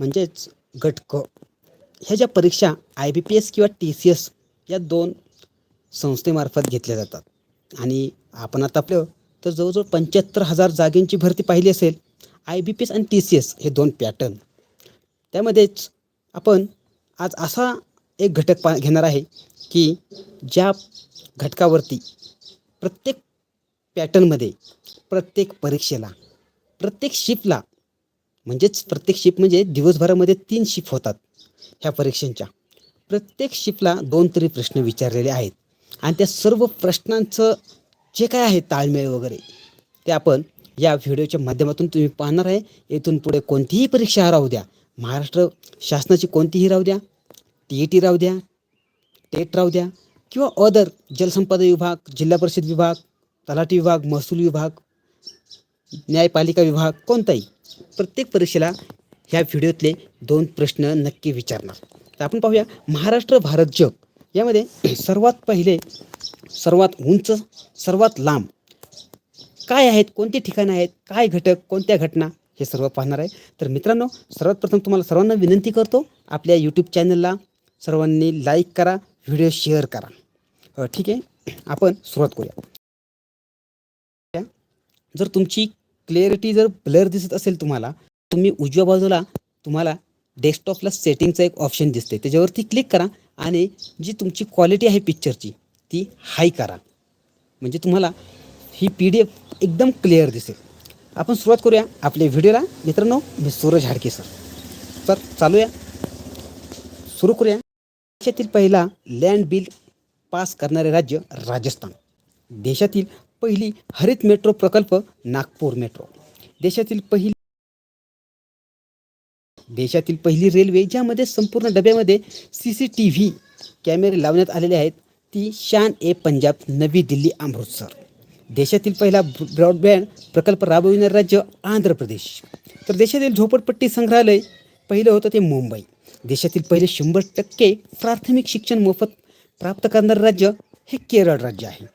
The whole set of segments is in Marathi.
म्हणजेच गट क ह्या ज्या परीक्षा आय बी पी एस किंवा टी सी एस या दोन संस्थेमार्फत घेतल्या जातात. आणि आपण आता आपलं तर जवळजवळ पंच्याहत्तर हजार जागेंची भरती पाहिली असेल आय बी पी एस आणि टी सी एस हे दोन पॅटर्न त्यामध्येच आपण आज असा एक घटक पा घेणार आहे की ज्या घटकावरती प्रत्येक पॅटर्नमध्ये प्रत्येक परीक्षेला प्रत्येक शिफ्टला म्हणजेच प्रत्येक शिफ्ट म्हणजे दिवसभरामध्ये तीन शिफ्ट होतात ह्या परीक्षांच्या. प्रत्येक शिफ्टला दोन तरी प्रश्न विचारलेले आहेत. आणि त्या सर्व प्रश्नांचं जे काय आहे ताळमेळ वगैरे ते आपण या व्हिडिओच्या माध्यमातून तुम्ही पाहणार आहे. येथून पुढे कोणतीही परीक्षा राहू द्या. महाराष्ट्र शासनाची कोणतीही राहू द्या टी ई टी राहू द्या टेट राहू द्या किंवा अदर जलसंपदा विभाग जिल्हा परिषद विभाग तलाठी विभाग महसूल विभाग न्यायपालिका विभाग कोणताही. प्रत्येक परीक्षेला ह्या व्हिडिओतले दोन प्रश्न नक्की विचारणार. तर आपण पाहूया महाराष्ट्र भारत जग यामध्ये सर्वात पहिले सर्वात उंच सर्वात लांब काय आहेत कोणती ठिकाणं आहेत काय घटक कोणत्या घटना हे सर्व पाहणार आहे. तर मित्रांनो सर्वात प्रथम तुम्हाला सर्वांना विनंती करतो आपल्या यूट्यूब चॅनलला सर्वांनी लाईक करा व्हिडिओ शेअर करा. ठीक आहे आपण सुरुवात करूया. जर तुमची क्लिअरिटी जर ब्लर दिसत असेल तुम्हाला तुम्ही उजव्या बाजूला तुम्हाला डेस्कटॉपला सेटिंगचं एक ऑप्शन दिसते त्याच्यावरती क्लिक करा आणि जी तुमची क्वालिटी आहे पिक्चरची ती हाय करा. म्हणजे तुम्हाला ही पी डी एफ एकदम क्लिअर दिसेल. आपण सुरुवात करूया आपल्या व्हिडिओला मित्रांनो मी सूरज हाडके सर तर चालूया. सुरू करूया. देशातील पहिला लँड बिल पास करणारे राज्य राजस्थान. देशातील पहिली हरित मेट्रो प्रकल्प नागपूर मेट्रो. देशातील पहिली देशातील पहिली रेल्वे ज्यामध्ये संपूर्ण डब्यामध्ये सी सी टी व्ही कॅमेरे लावण्यात आलेले आहेत ती शान ए पंजाब नवी दिल्ली अमृतसर. देशातील पहिला ब्रॉडबँड प्रकल्प राबविणारे राज्य आंध्र प्रदेश. तर देशातील झोपडपट्टी संग्रहालय पहिलं होतं ते मुंबई. देशातील पहिले शंभर टक्के प्राथमिक शिक्षण मोफत प्राप्त करणारं राज्य हे केरळ राज्य आहे.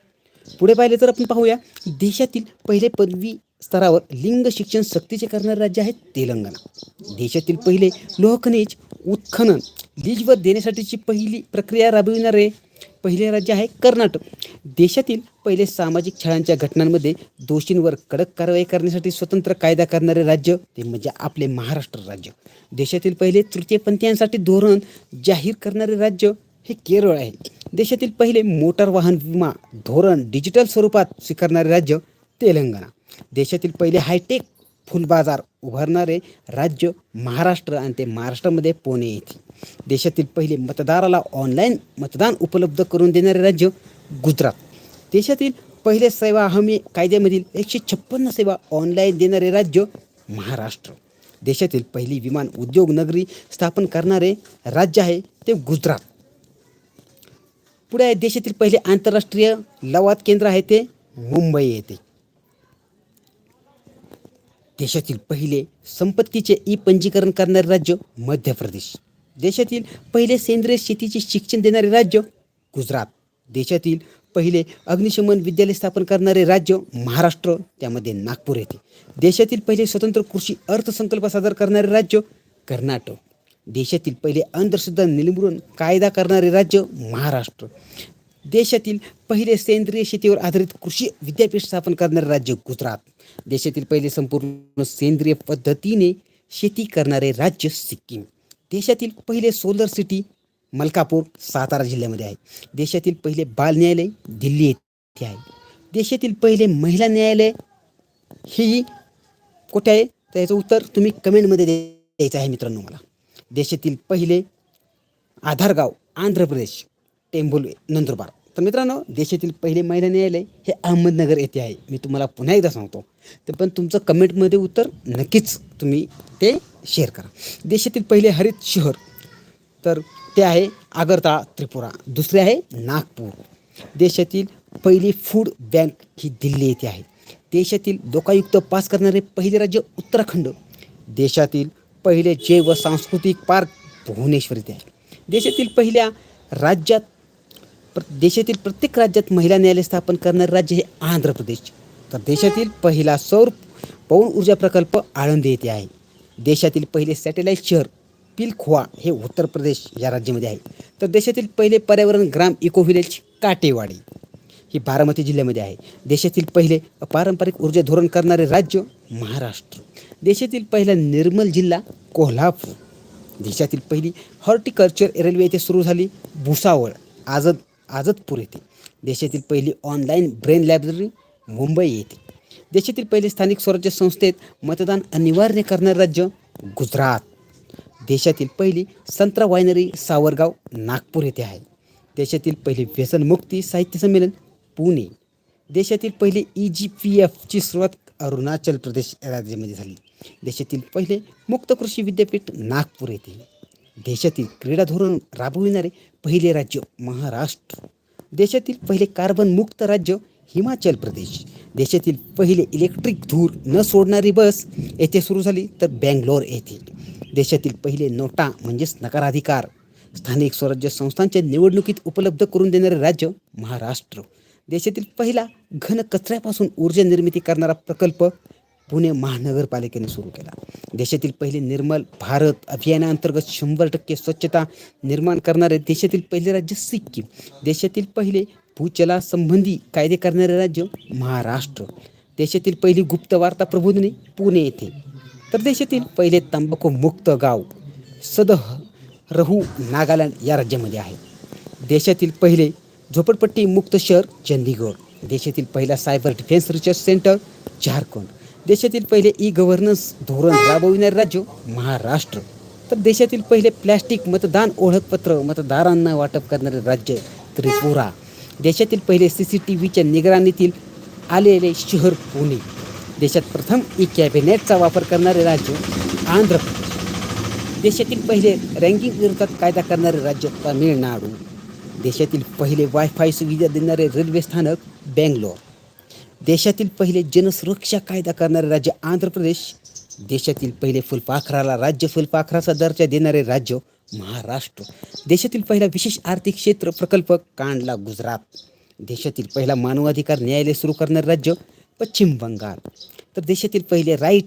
पुढे पाहिले तर आपण पाहूया देशातील पहिले पदवी स्तरावर लिंग शिक्षण सक्तीचे करणारे राज्य आहे तेलंगणा. देशातील पहिले लोहखनिज उत्खनन लीजवर देण्यासाठीची पहिली प्रक्रिया राबविणारे पहिले राज्य आहे कर्नाटक. देशातील पहिले सामाजिक छळांच्या घटनांमध्ये दोषींवर कडक कारवाई करण्यासाठी स्वतंत्र कायदा करणारे राज्य ते म्हणजे आपले महाराष्ट्र राज्य. देशातील पहिले तृतीयपंथीयांसाठी धोरण जाहीर करणारे राज्य हे केरळ आहे. देशातील पहिले मोटार वाहन विमा धोरण डिजिटल स्वरूपात स्वीकारणारे राज्य तेलंगणा. देशातील पहिले हायटेक फुल बाजार उभारणारे राज्य महाराष्ट्र आणि ते महाराष्ट्रामध्ये पुणे येथे. देशातील पहिले मतदाराला ऑनलाईन मतदान उपलब्ध करून देणारे राज्य गुजरात. देशातील पहिले सेवा हमी कायद्यामधील एकशे छप्पन्न सेवा ऑनलाईन देणारे राज्य महाराष्ट्र. देशातील पहिली विमान उद्योग नगरी स्थापन करणारे राज्य आहे ते गुजरात. पुढे देशातील पहिले आंतरराष्ट्रीय लवाद केंद्र आहे ते मुंबई येथे देशातील पहिले संपत्तीचे ई पंजीकरण करणारे राज्य मध्य प्रदेश. देशातील पहिले सेंद्रिय शेतीचे शिक्षण देणारे राज्य गुजरात. देशातील पहिले अग्निशमन विद्यालय स्थापन करणारे राज्य महाराष्ट्र त्यामध्ये नागपूर येथे देशातील पहिले स्वतंत्र कृषी अर्थसंकल्प सादर करणारे राज्य कर्नाटक. देशातील पहिले अंधश्रद्धा निर्मूलन कायदा करणारे राज्य महाराष्ट्र. देशातील पहिले सेंद्रिय शेतीवर आधारित कृषी विद्यापीठ स्थापन करणारे राज्य गुजरात. देशातील पहिले संपूर्ण सेंद्रिय पद्धतीने शेती करणारे राज्य सिक्कीम. देशातील पहिले सोलर सिटी मलकापूर सातारा जिल्ह्यामध्ये आहे. देशातील पहिले बाल न्यायालय दिल्ली येथे आहे. देशातील पहिले महिला न्यायालय ही कुठे आहे? तर याचं उत्तर तुम्ही कमेंटमध्ये द्यायचं आहे मित्रांनो मला. देशातील पहिले आधारगाव आंध्र प्रदेश टेंभुल्वे नंदुरबार. तर मित्रांनो देशातील पहिले महिला न्यायालय हे अहमदनगर येथे आहे. मी तुम्हाला पुन्हा एकदा सांगतो. तर पण तुमचं कमेंटमध्ये उत्तर नक्कीच तुम्ही ते शेअर करा. देशातील पहिले हरित शहर तर ते आहे आगरताळा त्रिपुरा. दुसरे आहे नागपूर. देशातील पहिली फूड बँक ही दिल्ली येथे आहे. देशातील धोकायुक्त पास करणारे पहिले राज्य उत्तराखंड. देशातील पहिले जैव सांस्कृतिक पार्क भुवनेश्वर येथे आहे. देशातील पहिल्या राज्यात प्र देशातील प्रत्येक राज्यात महिला न्यायालय स्थापन करणारे राज्य हे आंध्र प्रदेश. तर देशातील पहिला सौर पवन ऊर्जा प्रकल्प आळंदी येथे आहे. देशातील पहिले सॅटेलाईट शहर पिलखोआ हे उत्तर प्रदेश या राज्यामध्ये आहे. तर देशातील पहिले पर्यावरण ग्राम इको व्हिलेज काटेवाडी ही बारामती जिल्ह्यामध्ये आहे. देशातील पहिले पारंपरिक ऊर्जा धोरण करणारे राज्य महाराष्ट्र. देशातील पहिला निर्मल जिल्हा कोल्हापूर. देशातील पहिली हॉर्टिकल्चर रेल्वे येथे सुरू झाली भुसावळ आझद आझदपूर येथे. देशातील पहिली ऑनलाईन ब्रेन लायब्ररी मुंबई येथे. देशातील पहिले स्थानिक स्वराज्य संस्थेत मतदान अनिवार्य करणारे राज्य गुजरात. देशातील पहिली संत्रा वायनरी सावरगाव नागपूर येथे आहे. देशातील पहिली व्यसनमुक्ती साहित्य संमेलन पुणे. देशातील पहिली ई जी पी एफची सुरुवात अरुणाचल प्रदेश राज्यामध्ये झाली. देशातील पहिले मुक्त कृषी विद्यापीठ नागपूर येथे. देशातील क्रीडा धोरण राबविणारे पहिले राज्य महाराष्ट्र. देशातील पहिले कार्बन मुक्त राज्य हिमाचल प्रदेश. देशातील पहिले इलेक्ट्रिक धूर न सोडणारी बस येथे सुरू झाली तर बँगलोर येथे. देशातील पहिले नोटा म्हणजेच नकाराधिकार. स्थानिक स्वराज्य संस्थांच्या निवडणुकीत उपलब्ध करून देणारे राज्य महाराष्ट्र. देशातील पहिला घन कचऱ्यापासून ऊर्जा निर्मिती करणारा प्रकल्प पुणे महानगरपालिकेने सुरू केला. देशातील पहिले निर्मल भारत अभियानाअंतर्गत शंभर टक्के स्वच्छता निर्माण करणारे देशातील पहिले राज्य सिक्कीम. देशातील पहिले भूचलासंबंधी कायदे करणारे राज्य महाराष्ट्र. देशातील पहिली गुप्त वार्ता प्रबोधने पुणे येथे. तर देशातील पहिले तंबाखू मुक्त गाव सदह रहू नागालँड या राज्यामध्ये आहे. देशातील पहिले झोपडपट्टी मुक्त शहर चंदीगड. देशातील पहिला cyber defence research centre Jharkhand. देशातील पहिले ई गव्हर्नन्स धोरण राबविणारे राज्य महाराष्ट्र. तर देशातील पहिले प्लॅस्टिक मतदान ओळखपत्र मतदारांना वाटप करणारे राज्य त्रिपुरा. देशातील पहिले सी सी टी व्हीच्या निगराणीतील आलेले शहर पुणे. देशात प्रथम ई कॅबिनेटचा वापर करणारे राज्य आंध्र प्रदेश देशातील पहिले रँकिंग विरोधात कायदा करणारे राज्य तामिळनाडू. देशातील पहिले वायफाय सुविधा देणारे रेल्वे स्थानक बेंगलोर देशातील पहिले जनसुरक्षा कायदा करणारे राज्य आंध्र प्रदेश. देशातील पहिले फुलपाखराला राज्य फुलपाखराचा दर्जा देणारे राज्य महाराष्ट्र. देशातील पहिला विशेष आर्थिक क्षेत्र प्रकल्प कांडला गुजरात. देशातील पहिला मानवाधिकार न्यायालय सुरू करणारे राज्य पश्चिम बंगाल. तर देशातील पहिले right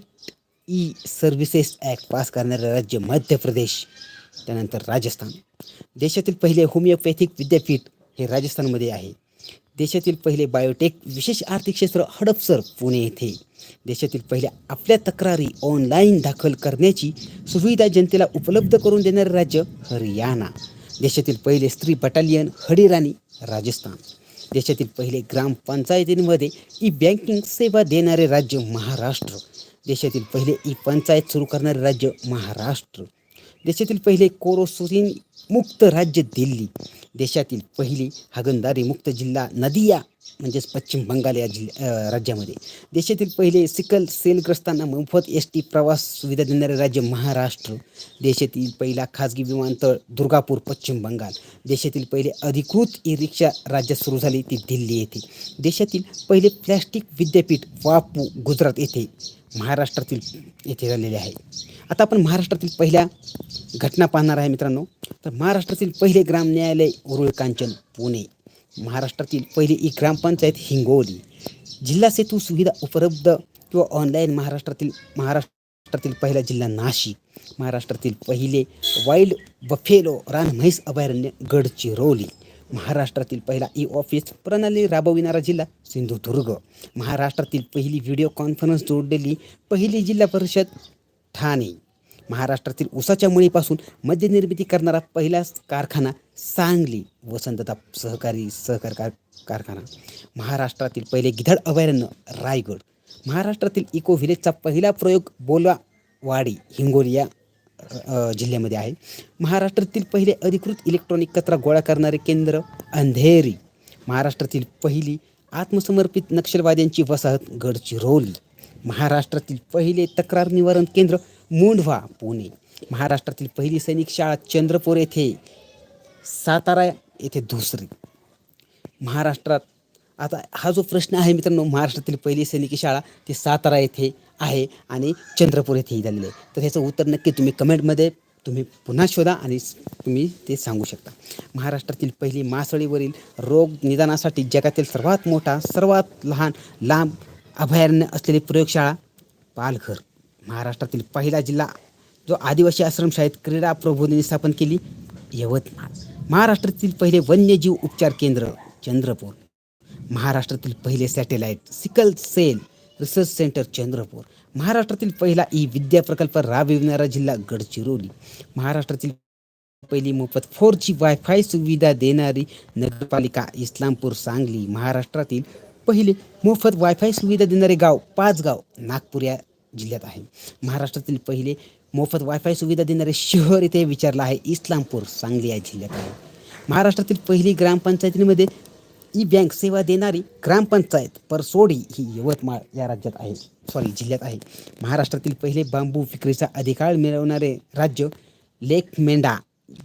e services act pass करणारे राज्य मध्य प्रदेश. त्यानंतर राजस्थान. देशातील पहिले होमिओपॅथिक विद्यापीठ हे राजस्थानमध्ये आहे. देशातील पहिले बायोटेक विशेष आर्थिक क्षेत्र हडपसर पुणे येथे. देशातील पहिल्या आपल्या तक्रारी ऑनलाईन दाखल करण्याची सुविधा जनतेला उपलब्ध करून देणारे राज्य हरियाणा. देशातील पहिले स्त्री बटालियन हडीराणी राजस्थान. देशातील पहिले ग्रामपंचायतींमध्ये ई बँकिंग सेवा देणारे राज्य महाराष्ट्र. देशातील पहिले ई पंचायत सुरू करणारे राज्य महाराष्ट्र. देशातील पहिले कोरोसुरीन मुक्त राज्य दिल्ली देशातील पहिली हागणदारी मुक्त जिल्हा नदिया म्हणजेच पश्चिम बंगाल या जिल्ह्या राज्यामध्ये. देशातील पहिले सिकल सेलग्रस्तांना मोफत एस टी प्रवास सुविधा देणारे राज्य महाराष्ट्र. देशातील पहिला खाजगी विमानतळ दुर्गापूर पश्चिम बंगाल. देशातील पहिले अधिकृत ई रिक्षा राज्यात सुरू झाली ती दिल्ली येथे. देशातील पहिले प्लॅस्टिक विद्यापीठ वापू गुजरात येथे महाराष्ट्रातील येथे झालेले आहे. आता आपण महाराष्ट्रातील पहिल्या घटना पाहणार आहे मित्रांनो. तर महाराष्ट्रातील पहिले ग्राम न्यायालय उरुळ कांचन पुणे. महाराष्ट्रातील पहिली ई ग्रामपंचायत हिंगोली. जिल्हा सेतू सुविधा उपलब्ध किंवा ऑनलाईन महाराष्ट्रातील महाराष्ट्रातील पहिला जिल्हा नाशिक. महाराष्ट्रातील पहिले वाईल्ड बफेलो रान म्हैस अभयारण्य गडचिरोली. महाराष्ट्रातील पहिला ई ऑफिस प्रणाली राबविणारा जिल्हा सिंधुदुर्ग. महाराष्ट्रातील पहिली व्हिडिओ कॉन्फरन्स जोडलेली पहिली जिल्हा परिषद ठाणे. महाराष्ट्रातील उसाच्या मळीपासून मद्य निर्मिती करणारा पहिला कारखाना सांगली वसंतदा सहकारी सहकार कार कारखाना. महाराष्ट्रातील पहिले गिधाड अभयारण्य रायगड. महाराष्ट्रातील इको व्हिलेजचा पहिला प्रयोग बोलावाडी हिंगोली या जिल्ह्यामध्ये आहे. महाराष्ट्रातील पहिले अधिकृत इलेक्ट्रॉनिक कचरा गोळा करणारे केंद्र अंधेरी. महाराष्ट्रातील पहिली आत्मसमर्पित नक्षलवाद्यांची वसाहत गडचिरोली. महाराष्ट्रातील पहिले तक्रार निवारण केंद्र मुंढवा पुणे. महाराष्ट्रातील पहिली सैनिक शाळा चंद्रपूर येथे सातारा येथे दुसरी. महाराष्ट्रात आता हा जो प्रश्न आहे मित्रांनो महाराष्ट्रातील पहिली सैनिकी शाळा ती सातारा येथे आहे आणि चंद्रपूर येथेही झालेली आहे. तर ह्याचं उत्तर नक्की तुम्ही कमेंटमध्ये तुम्ही पुन्हा शोधा आणि तुम्ही ते सांगू शकता. महाराष्ट्रातील पहिली मासळीवरील रोग निदानासाठी जगातील सर्वात मोठा सर्वात लहान लांब अभयारण्य असलेली प्रयोगशाळा पालघर महाराष्ट्रातील पहिला जिल्हा जो आदिवासी आश्रमशाळेत क्रीडा प्रबोधिनी स्थापन केली यवतमाळ. महाराष्ट्रातील पहिले वन्यजीव उपचार केंद्र चंद्रपूर. महाराष्ट्रातील पहिले satellite sickle cell research centre Chandrapur. महाराष्ट्रातील पहिला ई विद्या प्रकल्प राबविणारा जिल्हा गडचिरोली. महाराष्ट्रातील पहिली मोफत फोर जी वायफाय सुविधा देणारी नगरपालिका इस्लामपूर सांगली. महाराष्ट्रातील पहिले मोफत वायफाय सुविधा देणारे गाव पाच गाव नागपूर या जिल्ह्यात आहे. महाराष्ट्रातील पहिले मोफत वायफाय सुविधा देणारे शहर इथे विचारलं आहे. इस्लामपूर सांगली या जिल्ह्यात आहे. महाराष्ट्रातील पहिली ग्रामपंचायतीमध्ये ई बँक सेवा देणारी ग्रामपंचायत परसोडी ही यवतमाळ या राज्यात आहे. सॉरी जिल्ह्यात आहे. महाराष्ट्रातील पहिले बांबू विक्रीचा अधिकार मिळवणारे राज्य लेक मेंढा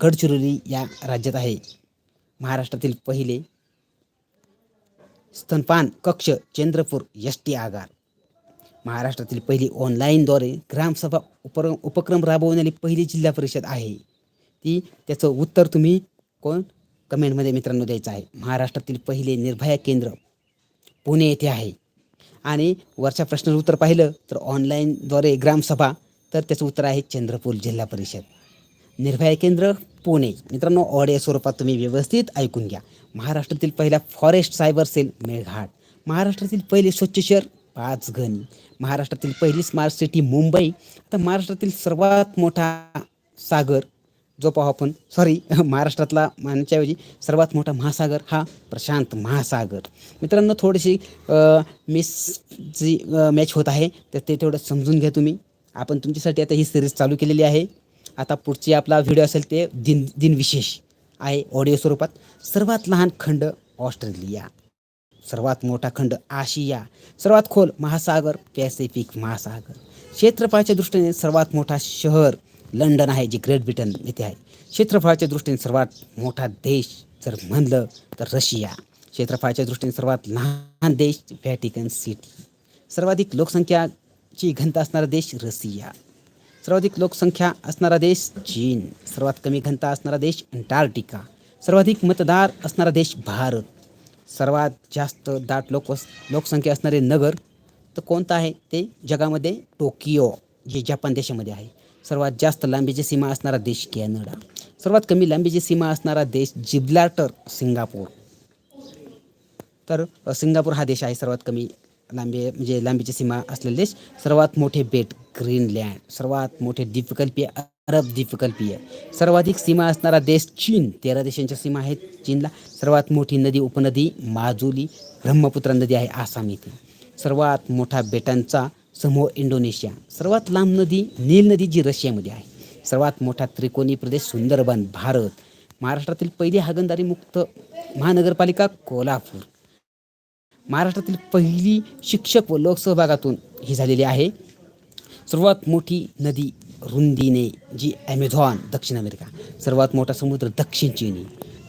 गडचिरोली या राज्यात आहे. महाराष्ट्रातील पहिले स्तनपान कक्ष चंद्रपूर एस टी आगार. महाराष्ट्रातील पहिली ऑनलाईनद्वारे ग्रामसभा उपर उपक्रम राबवणारी पहिली जिल्हा परिषद आहे. ती त्याचं उत्तर तुम्ही कोण? कमेंटमध्ये मित्रांनो द्यायचं आहे. महाराष्ट्रातील पहिले निर्भया केंद्र पुणे येथे आहे. आणि वरच्या प्रश्नाचं उत्तर पाहिलं तर ऑनलाईनद्वारे ग्रामसभा तर त्याचं उत्तर आहे चंद्रपूर जिल्हा परिषद. निर्भया केंद्र पुणे. मित्रांनो ऑडिओ स्वरूपात तुम्ही व्यवस्थित ऐकून घ्या. महाराष्ट्रातील पहिला फॉरेस्ट सायबर सेल मेळघाट. महाराष्ट्रातील पहिले स्वच्छ शहर पाचगणी. महाराष्ट्रातील पहिली स्मार्ट सिटी मुंबई. आता महाराष्ट्रातील सर्वात मोठा सागर जो पाहू आपण सॉरी महाराष्ट्रातला म्हणण्याच्याऐवजी सर्वात मोठा महासागर हा प्रशांत महासागर. मित्रांनो थोडीशी मिस जी मॅच होत आहे तर ते तेवढं समजून घ्या तुम्ही. आपण तुमच्यासाठी आता ही सिरीज चालू केलेली आहे. आता पुढची आपला व्हिडिओ असेल ते दिन दिनविशेष. आहे ऑडिओ स्वरूपात सर्वात लहान खंड ऑस्ट्रेलिया सर्वात मोठा खंड आशिया सर्वात खोल महासागर पॅसिफिक महासागर. क्षेत्रफळाच्या दृष्टीने सर्वात मोठा शहर लंडन आहे जे ग्रेट ब्रिटन येथे आहे. क्षेत्रफळाच्या दृष्टीने सर्वात मोठा देश जर म्हणलं तर रशिया. क्षेत्रफळाच्या दृष्टीने सर्वात लहान देश व्हॅटिकन सिटी. सर्वाधिक लोकसंख्याची घनता असणारा देश रशिया. सर्वाधिक लोकसंख्या असणारा देश चीन. सर्वात कमी घनता असणारा देश अंटार्क्टिका. सर्वाधिक मतदार असणारा देश भारत. सर्वात जास्त दाट लोक लोकसंख्या असणारे नगर तर कोणतं आहे ते जगामध्ये? टोकियो जे जपान देशामध्ये आहे. सर्वात जास्त लांबीची सीमा असणारा देश कॅनडा. सर्वात कमी लांबीची सीमा असणारा देश जिब्लाटर सिंगापूर. तर सिंगापूर हा देश आहे सर्वात कमी लांबी म्हणजे लांबीची सीमा असलेला देश. सर्वात मोठे बेट ग्रीनलँड. सर्वात मोठे द्वीपकल्पीय अरब द्वीपकल्पीय सर्वाधिक सीमा असणारा देश चीन. तेरा देशांच्या सीमा आहेत चीनला. सर्वात मोठी नदी उपनदी माजुली ब्रह्मपुत्रा नदी आहे आसाम येथे सर्वात मोठा बेटांचा समूह इंडोनेशिया. सर्वात लांब नदी नील नदी जी रशियामध्ये आहे. सर्वात मोठा त्रिकोणी प्रदेश सुंदरबन भारत. महाराष्ट्रातील पहिली हागणदारी मुक्त महानगरपालिका कोल्हापूर. महाराष्ट्रातील पहिली शिक्षक व लोकसहभागातून ही झालेली आहे. सर्वात मोठी नदी रुंदीने जी ॲमेझॉन दक्षिण अमेरिका. सर्वात मोठा समुद्र दक्षिण चिनी.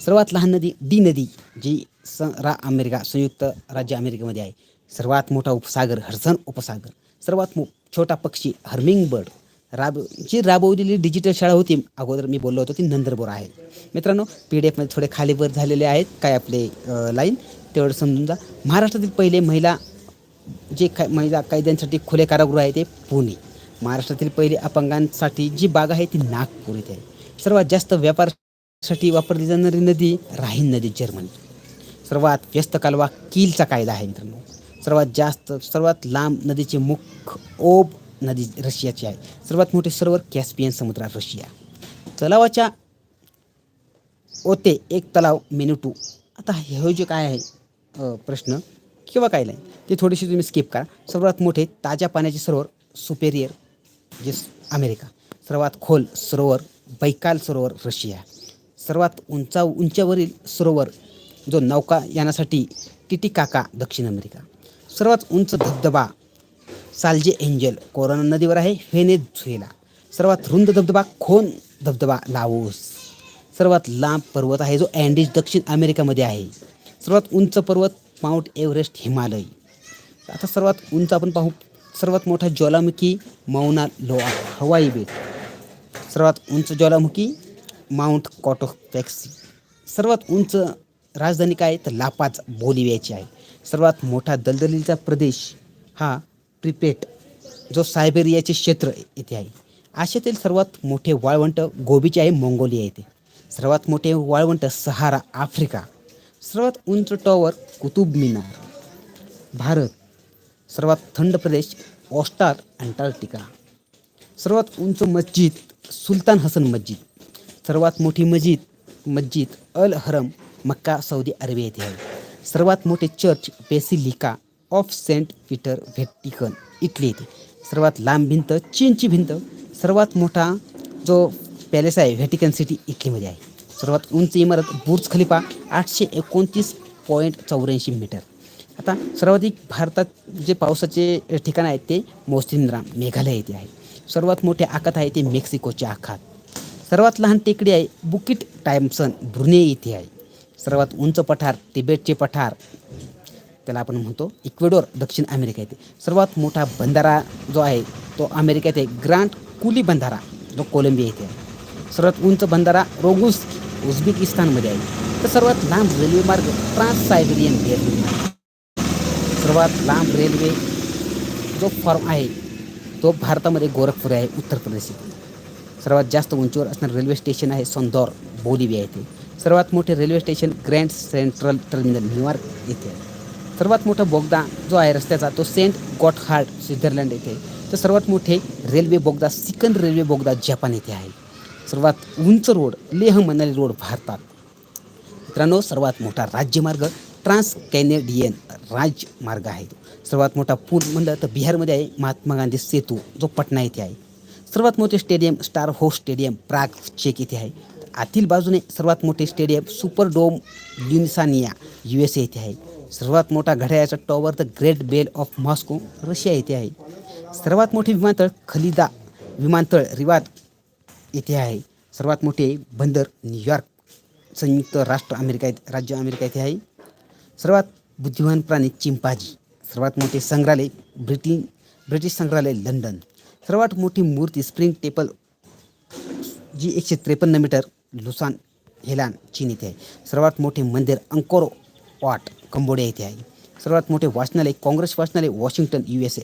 सर्वात लहान नदी डी नदी जी स रा अमेरिका संयुक्त राज्य अमेरिकेमध्ये आहे. सर्वात मोठा उपसागर हर्सन उपसागर. सर्वात मो छोटा पक्षी हर्मिंग बर्ड राब जी राबवलेली डिजिटल शाळा होती अगोदर मी बोललो होतो ती नंदरबोर आहे. मित्रांनो पी डी एफमध्ये थोडे खाली वर झालेले आहेत काय आपले लाईन तेवढं समजून जा. महाराष्ट्रातील पहिले महिला जे काय महिला कायद्यांसाठी खुले कारागृह आहे ते पुणे. महाराष्ट्रातील पहिले अपंगांसाठी जी बाग आहे ती नागपूर इथे. आहे सर्वात जास्त व्यापारासाठी वापरली जाणारी नदी राहीन नदी जर्मनी. सर्वात व्यस्त कालवा कीलचा कायदा आहे मित्रांनो. सर्वात जास्त सर्वात लांब नदीचे मुख ओब नदी रशियाची आहे. सर्वात मोठे सरोवर कॅस्पियन समुद्रात रशिया. तलावाच्या ओते एक तलाव मेनुटू. आता हे जे काय आहे प्रश्न किंवा काय नाही ते थोडीशी तुम्ही स्किप करा. सर्वात मोठे ताज्या पाण्याचे सरोवर सुपेरियर जे अमेरिका. सर्वात खोल सरोवर बैकाल सरोवर रशिया. सर्वात उंचा उंचावरील सरोवर जो नौका यानासाठी टिटिकाका दक्षिण अमेरिका. सर्वात उंच धबधबा साल्जे एंजल कोरोना नदीवर आहे व्हेनेझुएला. सर्वात रुंद धबधबा खोन धबधबा लाओस. सर्वात लांब पर्वत आहे जो अँडीज दक्षिण अमेरिकामध्ये आहे. सर्वात उंच पर्वत माउंट एव्हरेस्ट हिमालय. आता सर्वात उंच आपण पाहू सर्वात मोठा ज्वालामुखी मौना लोआ हवाई बेट सर्वात उंच ज्वालामुखी माउंट कॉटोपॅक्सी सर्वात उंच राजधानी काय तर लापाच बोलिव्याची आहे. सर्वात मोठा दलदलीचा प्रदेश हा प्रिपेट जो सायबेरियाचे क्षेत्र येथे आहे. आशियातील सर्वात मोठे वाळवंट गोबीचे आहे मंगोलिया येथे सर्वात मोठे वाळवंट सहारा आफ्रिका. सर्वात उंच टॉवर कुतुब मिनार. भारत सर्वात थंड प्रदेश ऑस्टार अंटार्क्टिका. सर्वात उंच मस्जिद सुलतान हसन मस्जिद. सर्वात मोठी मस्जिद मस्जिद अल हरम मक्का सौदी अरेबिया येथे आहे. सर्वात मोठे church basilica of saint Peter Vatican Italy येथे. सर्वात लांब भिंत चीनची भिंत. सर्वात मोठा जो पॅलेस आहे व्हॅटिकन सिटी इटलीमध्ये आहे. सर्वात उंच इमारत बुर्ज खलिफा आठशे एकोणतीस पॉईंट चौऱ्याऐंशी मीटर. आता सर्वाधिक भारतात जे पावसाचे ठिकाण आहेत ते मोसिनराम मेघालय येथे आहे. सर्वात मोठे आखात आहे ते मेक्सिकोचे आखात. सर्वात लहान टेकडी आहे बुकिट टायमसन ब्रुने येथे आहे. सर्वात उंच पठार तिबेटचे पठार त्याला आपण म्हणतो इक्वेडोर दक्षिण अमेरिका येथे. सर्वात मोठा बंधारा जो आहे तो अमेरिकेत आहे. ग्रांट कुली बंधारा जो कोलंबिया येथे आहे. सर्वात उंच बंधारा रोगुस उझबेकिस्तानमध्ये आहे. तर सर्वात लांब रेल्वे मार्ग ट्रान्स सायबेरियन रेल्वे सर्वात लांब रेल्वे जो फॉर्म आहे तो भारतामध्ये गोरखपूर आहे उत्तर प्रदेश येथे. सर्वात जास्त उंचीवर असणारं रेल्वे स्टेशन आहे सोंदौर बोलिविया येथे. सर्वात मोठे railway station grand central terminal New York येथे. आहे सर्वात मोठा बोगदा जो आहे रस्त्याचा तो सेंट गॉटहार्ड स्वित्झर्लंड येथे. तर सर्वात मोठे रेल्वे बोगदा सिकन रेल्वे बोगदा जपान येथे आहे. सर्वात उंच रोड लेह मनाली रोड भारतात. मित्रांनो सर्वात मोठा राज्यमार्ग ट्रान्स कॅनेडियन राजमार्ग आहे तो. सर्वात मोठा पूल म्हणलं तर बिहारमध्ये आहे महात्मा गांधी सेतू जो पटना येथे आहे. सर्वात मोठे stadium Strahov stadium Prague चेक येथे आहे. आतील बाजूने सर्वात मोठे stadium super dome Louisiana U S A येथे आहे. सर्वात मोठा घड्याळाचा tower the great bell of Moscow Russia येथे आहे. सर्वात मोठे विमानतळ खलिदा विमानतळ रिवाद येथे आहे. सर्वात मोठे बंदर न्यूयॉर्क संयुक्त राष्ट्र अमेरिका राज्य अमेरिका येथे आहे. सर्वात बुद्धिमान प्राणी चिंपाजी सर्वात मोठे संग्रहालय ब्रिटिश ब्रिटिश संग्रहालय लंडन सर्वात मोठी मूर्ती स्प्रिंग टेपल जी एकशे त्रेपन्न मीटर लुसान हेलान चीन येथे आहे. सर्वात मोठे मंदिर अंकोरो वाट कंबोडिया येथे आहे. सर्वात मोठे वाचनालय काँग्रेस वाचनालय वॉशिंग्टन यू एस ए.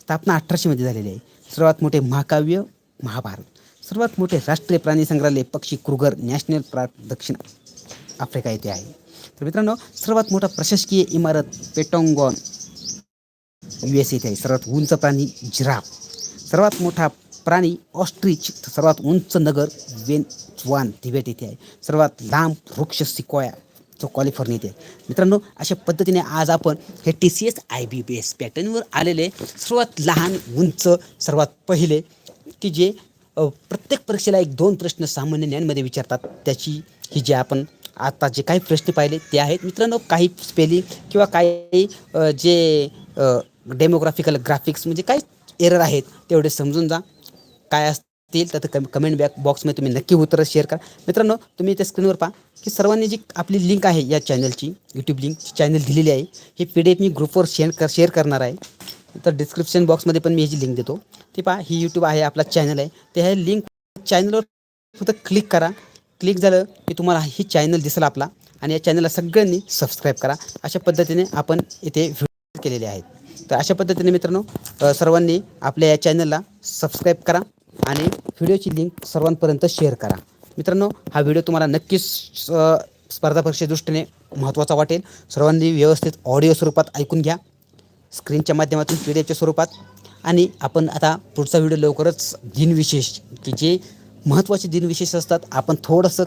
स्थापना अठराशेमध्ये झालेली आहे. सर्वात मोठे महाकाव्य महाभारत. सर्वात मोठे राष्ट्रीय प्राणी संग्रहालय पक्षी क्रुगर नॅशनल पार्क दक्षिण आफ्रिका येथे आहे. तर मित्रांनो सर्वात मोठा प्रशासकीय इमारत पेटॉंगॉन यू एस येथे आहे. सर्वात उंच प्राणी जिराफ. सर्वात मोठा प्राणी ऑस्ट्रिच सर्वात उंच नगर वेनवान तिबेट येथे आहे. सर्वात लांब वृक्ष सिकोया जो कॉलिफोर्निया येथे आहे. मित्रांनो अशा पद्धतीने आज आपण हे T C S I B B S पॅटर्नवर आलेले सर्वात लहान उंच सर्वात पहिले की जे प्रत्येक परीक्षेला एक दोन प्रश्न सामान्य ज्ञानमध्ये विचारतात त्याची ही जे आपण आता जे काही प्रश्न पाहिले ते आहेत. मित्रांनो काही स्पेलिंग किंवा काही जे डेमोग्राफिकल ग्राफिक्स म्हणजे काही एरर आहेत तेवढे समजून जा. काय असतील तर कम कमेंट बॅक बॉक्समध्ये तुम्ही नक्की उत्तरं शेअर करा. मित्रांनो तुम्ही त्या स्क्रीनवर पहा की सर्वांनी जी आपली लिंक आहे या चॅनलची यूट्यूब लिंक चॅनल दिलेली आहे ही पी डी एफ मी ग्रुपवर शेअर कर शेअर करणार आहे. तर डिस्क्रिप्शन बॉक्समध्ये पण मी ह्याची लिंक देतो. ते पहा ही यूट्यूब आहे आपला चॅनल आहे. ते ह्या लिंक चॅनलवर फक्त क्लिक करा. क्लिक झालं की तुम्हाला ही चॅनल दिसेल आपला आणि या चॅनलला सगळ्यांनी सबस्क्राईब करा. अशा पद्धतीने आपण इथे व्हिडिओ केलेले आहेत. तर अशा पद्धतीने मित्रांनो सर्वांनी आपल्या या चॅनलला सबस्क्राईब करा आणि व्हिडिओची लिंक सर्वांपर्यंत शेअर करा. मित्रांनो हा व्हिडिओ तुम्हाला नक्कीच स्पर्धा परीक्षेदृष्टीने महत्त्वाचा वाटेल. सर्वांनी व्यवस्थित ऑडिओ स्वरूपात ऐकून घ्या. स्क्रीनच्या माध्यमातून पी डी एफच्या स्वरूपात. आणि आपण आता पुढचा व्हिडिओ लवकरच दिनविशेष की जे महत्त्वाचे दिनविशेष असतात. आपण थोडंसं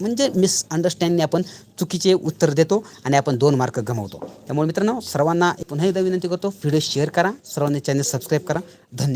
म्हणजे मिसअंडरस्टँडने आपण चुकीचे उत्तर देतो आणि आपण दोन मार्क गमावतो. त्यामुळे मित्रांनो सर्वांना पुन्हा एकदा विनंती करतो व्हिडिओ शेअर करा सर्वांनी चॅनल सबस्क्राईब करा. धन्यवाद.